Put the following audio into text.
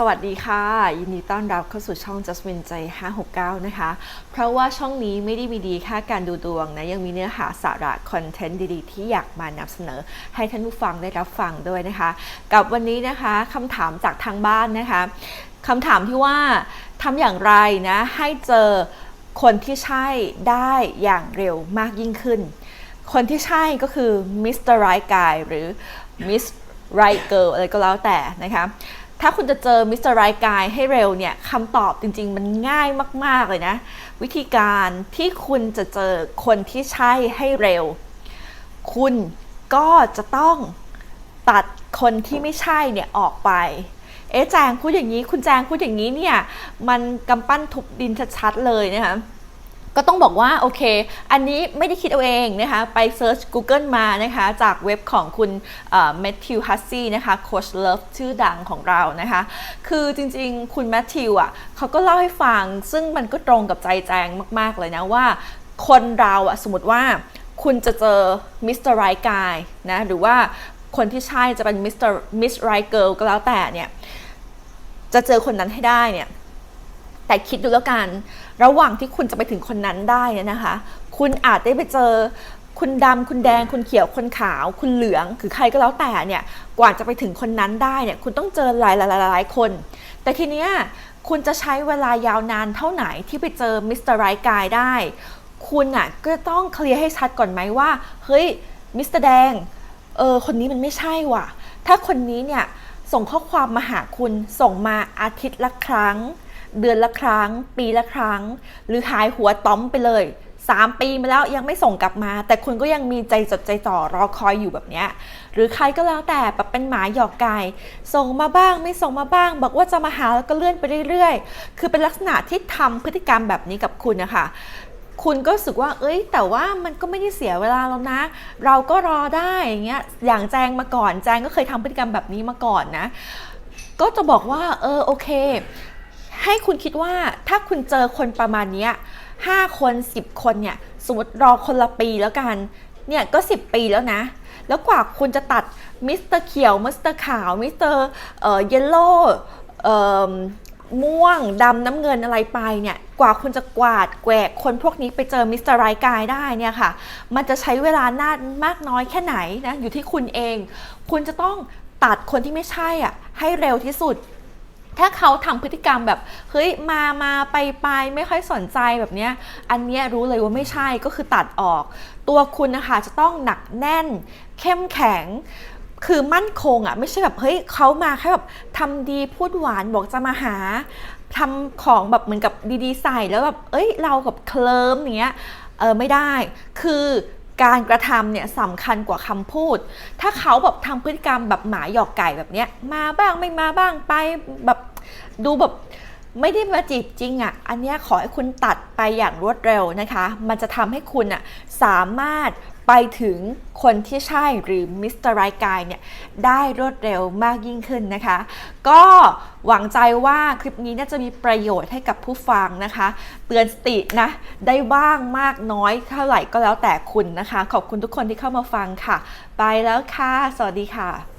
สวัสดีค่ะ ยินดีต้อนรับเข้าสู่ช่อง Jasmine ใจ569 นะคะ เพราะว่าช่องนี้ไม่ได้มีดีแค่การดูดวงนะ ยังมีเนื้อหาสาระคอนเทนต์ดีๆ ที่อยากมานำเสนอ ให้ท่านผู้ฟังได้รับฟังด้วยนะคะ กับวันนี้นะคะคำถามจากทางบ้านนะคะคำถามที่ว่าทำอย่างไรนะให้เจอคนที่ใช่ได้อย่างเร็วมากยิ่งขึ้น คนที่ใช่ก็คือ Mr. Right Guy หรือ Miss Right Girl อะไรก็แล้วแต่นะคะ ถ้าคุณจะเจอ Mr. Right Guy ให้เร็วเนี่ยคำตอบจริง ๆ มันง่ายมาก ๆ เลยนะ วิธีการที่คุณจะเจอคนที่ใช่ให้เร็ว คุณก็จะต้องตัดคนที่ไม่ใช่เนี่ยออกไป เอ๊แจงพูดอย่างนี้ คุณแจงพูดอย่างนี้เนี่ย มันกำปั้นทุบดินชัดๆเลยนะคะ ก็ต้องบอกว่าโอเค อันนี้ไม่ได้คิดเอาเองนะคะไปเซิร์ช Google มานะคะจากเว็บของคุณแมทธิวฮัสซี่นะคะโคชเลิฟชื่อดังของเรานะคะคือจริงๆ คุณแมทธิวอะเขาก็เล่าให้ฟัง ซึ่งมันก็ตรงกับใจแจงมากๆเลยนะว่า คนเราอะสมมติว่าคุณจะเจอมิสเตอร์ไรกายนะหรือว่าคนที่ใช่จะเป็นมิสเตอร์มิสไรเกิลก็แล้วแต่เนี่ยจะเจอคนนั้นให้ได้เนี่ย แต่คิดดูแล้วกัน ระหว่างที่คุณจะไปถึงคนนั้นได้นะคะ คุณอาจได้ไปเจอคุณดำคุณแดงคุณเขียวคนขาว คุณเหลืองคือใครก็แล้วแต่เนี่ยกว่าจะไปถึงคนนั้นได้เนี่ยคุณต้องเจอหลายหลายหลายคน แต่ทีเนี้ยคุณจะใช้เวลายาวนานเท่าไหนที่ไปเจอมิสเตอร์ไรกายได้ คุณอะก็ต้องเคลียร์ให้ชัดก่อนไหมว่า เฮ้ยมิสเตอร์แดงเออคนนี้มันไม่ใช่ว่ะ ถ้าคนนี้เนี่ยส่งข้อความมาหาคุณส่งมาอาทิตย์ละครั้ง เดือนละครั้ง ปีละครั้ง หรือหายหัวต้อมไปเลย 3 ปีมาแล้วยังไม่ส่งกลับมา แต่คุณก็ยังมีใจจดใจจ่อรอคอยอยู่แบบเนี้ยหรือใครก็แล้วแต่แบบเป็นหมาหยอกไก่ส่งมาบ้างไม่ส่งมาบ้าง บอกว่าจะมาหาแล้วก็เลื่อนไปเรื่อยๆ คือเป็นลักษณะที่ทำพฤติกรรมแบบนี้กับคุณนะคะคุณก็รู้สึกว่า เอ้ย แต่ว่ามันก็ไม่ได้เสียเวลาแล้วนะ เราก็รอได้อย่างเงี้ย อย่างแจงมาก่อน แจงก็เคยทำพฤติกรรมแบบนี้มาก่อนนะ ก็จะบอกว่า เออ โอเค ให้คุณคิดว่าถ้าคุณเจอคนประมาณนี้ห้าคนสิบคนเนี่ยสมมติรอคนละปีแล้วกันเนี่ยก็ 10 ปีแล้วนะ แล้วกว่าคุณจะตัดมิสเตอร์เขียวมิสเตอร์ขาวมิสเตอร์เอ่อเยลโล่เอ่อม่วงดำน้ำเงินอะไรไปเนี่ยกว่าคุณจะกวาดแกวกคนพวกนี้ไปเจอมิสเตอร์ไรกายได้เนี่ยค่ะ มันจะใช้เวลานานมากน้อยแค่ไหนนะอยู่ที่คุณเอง คุณจะต้องตัดคนที่ไม่ใช่อะให้เร็วที่สุด ถ้าเขาทำพฤติกรรมแบบเฮ้ยมามาไปไปไม่ค่อยสนใจแบบเนี้ยอันเนี้ยรู้เลยว่าไม่ใช่ก็คือตัดออก ตัวคุณนะคะจะต้องหนักแน่น เข้มแข็งคือมั่นคงอะ่ะไม่ใช่แบบเฮ้ยเขามาแค่แบบทำดีพูดหวานบอกจะมาหาทำของแบบเหมือนกับดีๆใส่แล้วแบบเอ้ยเรากับเคลิมอย่างเงี้ยเออไม่ได้ คือการกระทำเนี่ยสำคัญกว่าคำพูด ถ้าเขาแบบทำพฤติกรรมแบบหมาหยอกไก่แบบเนี้ยมาบ้างไม่มาบ้างไปแบบ ดูแบบไม่ได้มาจีบจริงอะ่ะ อันนี้ขอให้คุณตัดไปอย่างรวดเร็วนะคะ มันจะทำให้คุณอะสามารถไปถึงคนที่ใช่หรือมิสเตอร์ไรกายเนี่ยได้รวดเร็วมากยิ่งขึ้นนะคะ ก็หวังใจว่าคลิปนี้น่าจะมีประโยชน์ให้กับผู้ฟังนะคะ เตือนสตินะ ได้บ้างมากน้อยเท่าไหร่ก็แล้วแต่คุณนะคะ ขอบคุณทุกคนที่เข้ามาฟังค่ะ ไปแล้วค่ะ สวัสดีค่ะ